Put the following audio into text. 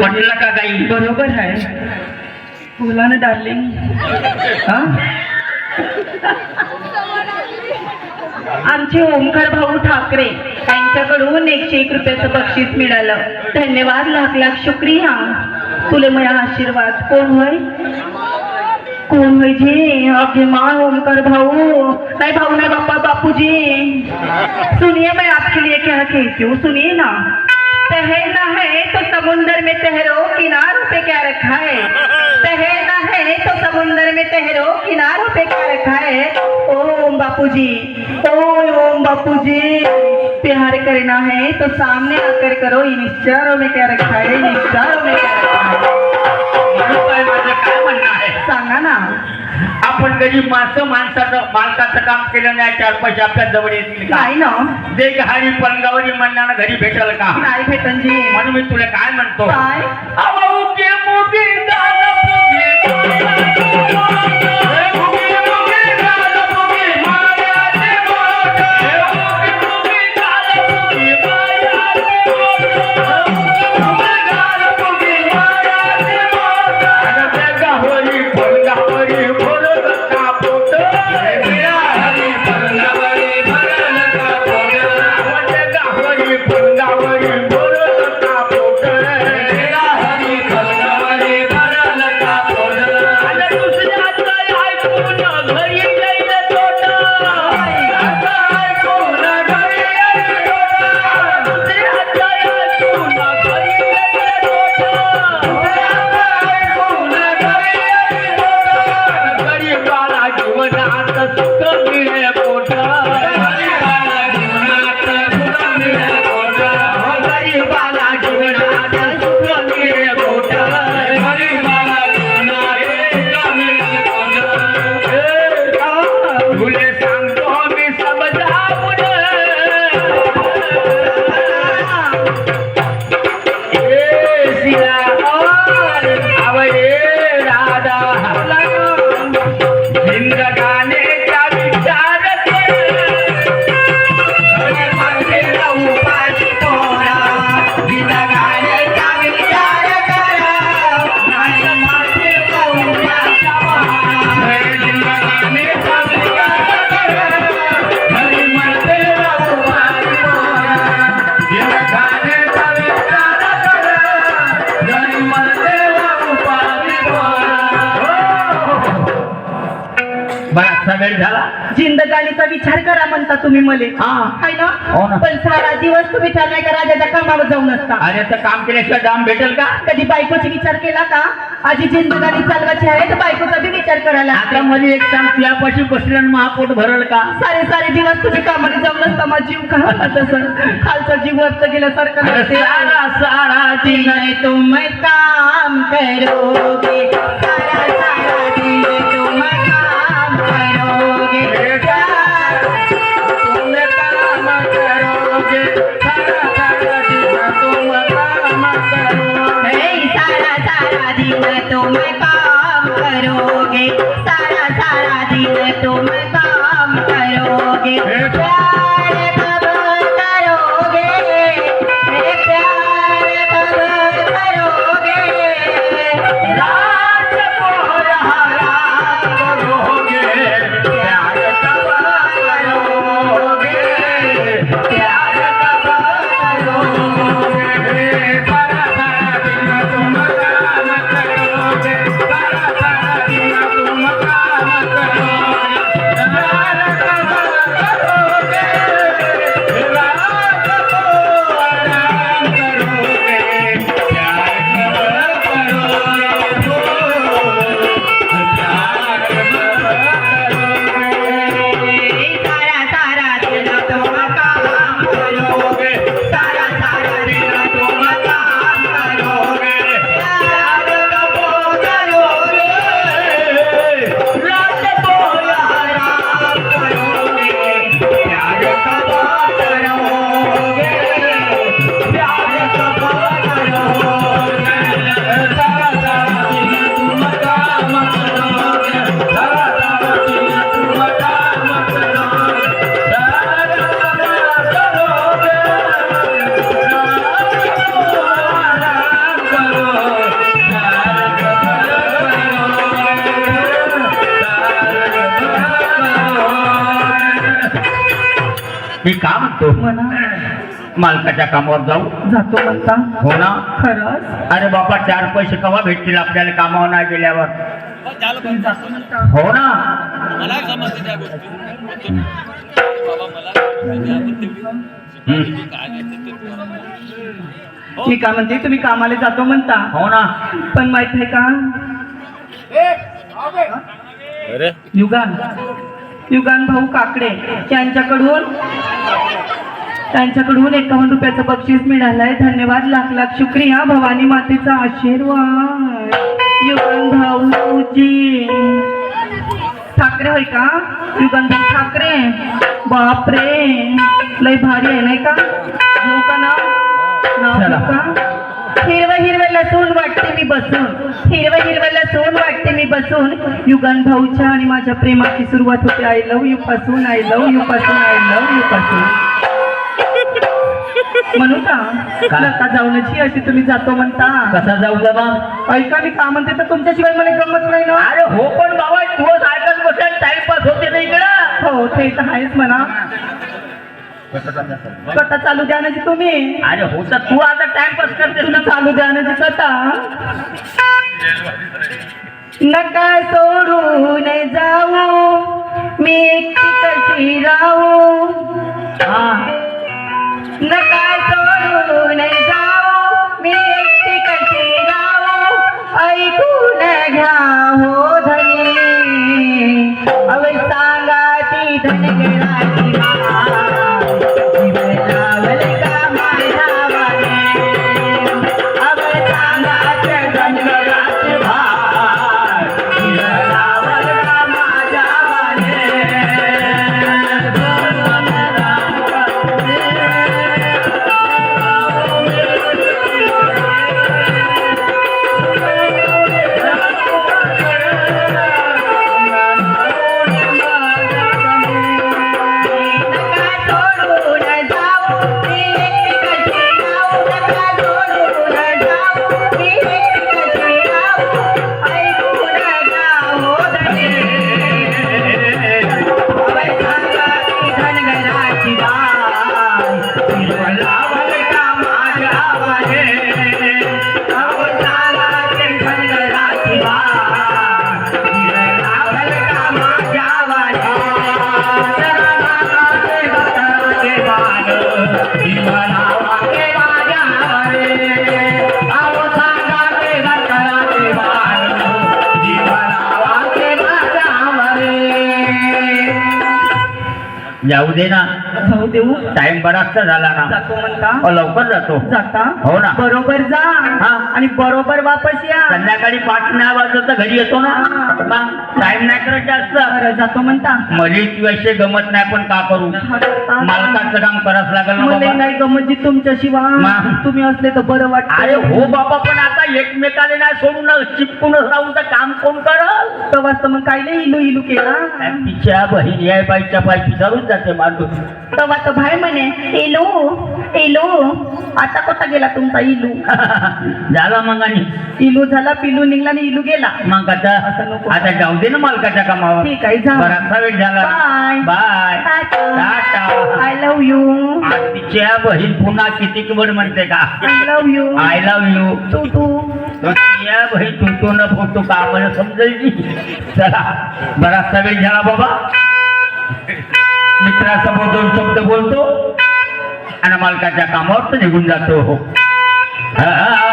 म्हटलं का काही बरोबर आहे. बोला ना डार्लिंग हा? आमचे ओमकार भाऊ ठाकरे यांच्याकडून एकशे एक रुपयाचं बक्षीस मिळालं. धन्यवाद लाख लाख शुक्रिया. तुले माझा आशीर्वाद. कोण होय? कोण होय जी? अभिमान ओमकार भाऊ. नाही भाऊ नाही बाप्पा बापूजी. सुनिए मैं आपके लिए क्या कहती हूँ? सुनिए ना. समुंदर में तहरो किनारों पे क्या रखा है? तहरना है तो समुंदर में तहरो किनारों पे क्या रखा है? ओम बापू जी ओम ओम बापूजी। प्यार करना है तो सामने आकर करो इन इशारों में क्या रखा है? इन इशारों में क्या रखा है? आपण कधी माणसं माणसाचं मालकाचं काम केलं नाही चार पैसे आपल्या जवळ येतील का? नाही ना. जे घाडी पलंगावरी म्हणण्यानं घरी भेटेल का? नाही भेटनजी म्हणून मी तुला काय म्हणतो? काय? अहो, Yeah. बराचसा वेळ झाला. जिंदगानीचा विचार करा म्हणता तुम्ही मले. हा. हो ना. पण सारा दिवस तुम्ही का राजाच्या कामावर जाऊन असता. अरे तर काम केल्याशिवाय दाम भेटेल का? कधी बायकोचा विचार केला का? आजी जिंदगानी चालवायची आहे तर बायकोचा बी विचार करायला आता लागते. मध्ये एक सांग तुझ्यापाशी बसलं आणि महापोट भरल का? सारे सारे दिवस तुम्ही कामाला जाऊन असता माझा जीव का? तसं खालचा जीव वरत गेल्यासारखं अरे लागते. सारा सारा दिन तुम काम करोगे. करोगे मी का म्हणतो? म्हणा. मालकाच्या कामावर जाऊ. जातो म्हणता. हो ना? खरंच? अरे बाबा चार पैसे कवा भेटतील आपल्याला कामावर नाही गेल्यावर? म्हणता. हो ना? मला समजते त्या गोष्टी. बाबा मला त्याबद्दल हम्म. काय नाही ते ते- मी काय म्हणते तुम्ही कामाला जातो म्हणता. हो ना. पण माहीत आहे का? अरे युगान भाऊ काकडे यांच्याकडून त्यांच्याकडून एकावन्न रुपयाचं बक्षीस मिळालंय. धन्यवाद. लाख लाख शुक्रिया. भवानी मातेचा आशीर्वाद. युगन भाऊजी ठाकरे होय का? युगन भाऊ ठाकरे. बापरे. लय भारी आहे नाही का? का नाव? नाव का हिरवं हिरवं लसूण वाटते मी बसून. हिरवं हिरवं लसूण वाटते मी बसून. युगन भाऊच्या आणि माझ्या प्रेमाची सुरुवात होते. आय लव यू पासून आय लव यू पासून आय लव यू पासून. म्हणू का? का? नका जाऊनची अशी तुम्ही जातो म्हणता. कसा जाऊ बाबा ऐका मी का म्हणते तर तुमच्याशिवाय मला गमत नाही ना? अरे हो पण बाबा तू ऐकत बसेल टाइमपास होते नाही इकडं? हो ते तर आहेच म्हणा. कथा चालू द्या ना तुम्ही. अरे हो तर तू आता टाइमपास करतेस तुला ना. चालू द्या ना कथा. नका सोडून जाऊ. मी एकटी कशी राहू? नका सोडून जाऊ. मी एकटी कशी राहू? ऐकून घ्या हो धनी अव सांगा ती धनगराची जाऊ दे ना. जाऊ देऊ. टाइम बराचसा झाला ना. जातो म्हणता. हो, लवकर जातो. जाता. हो ना. बरोबर जा. हा. आणि बरोबर वापस या. संध्याकाळी पाच नाही वाजत तर घरी येतो ना. टाइम नाही करत जास्त. बरं, जातो म्हणता. मला तुझ्याशी गमत नाही पण का करू? मालकाचं काम करावं लागेल ना मला बाबा. नाही गमत जी तुमच्याशिवाय. मा- तुम्ही असले तर बरं अरे वाटत हो बाबा पण आता एकमेकाला नाही सोडून चिपकूनच राहून तर काम कोण करल? तेव्हा तर मग काय लय इलू इलू केला. तिच्या बहीण या बाईच्या पाय पिसारून जाते माणूस तेव्हा तर भाई म्हणे इलू इलू आता कुठं गेला तुमचा इलू? झाला मग आणि? इलू झाला पिलू निघला आणि इलू गेला. मग आता असं नको. आता जाऊ दे ना मालकाच्या कामावर. ठीक आहे जा. बराचसा वेळ झाला. Bye bye ta-ta I love you तिच्या बहीण पुन्हा किती किंमत म्हणते का? I love you I love you तू तू. या भाई तुमतो न फोटो का आम्हाला समजेल चला बराचसा वेळ झाला बाबा. मित्रासमोर दोन शब्द बोलतो. आणि मालकाच्या कामावर निघून जातो. हा, हा,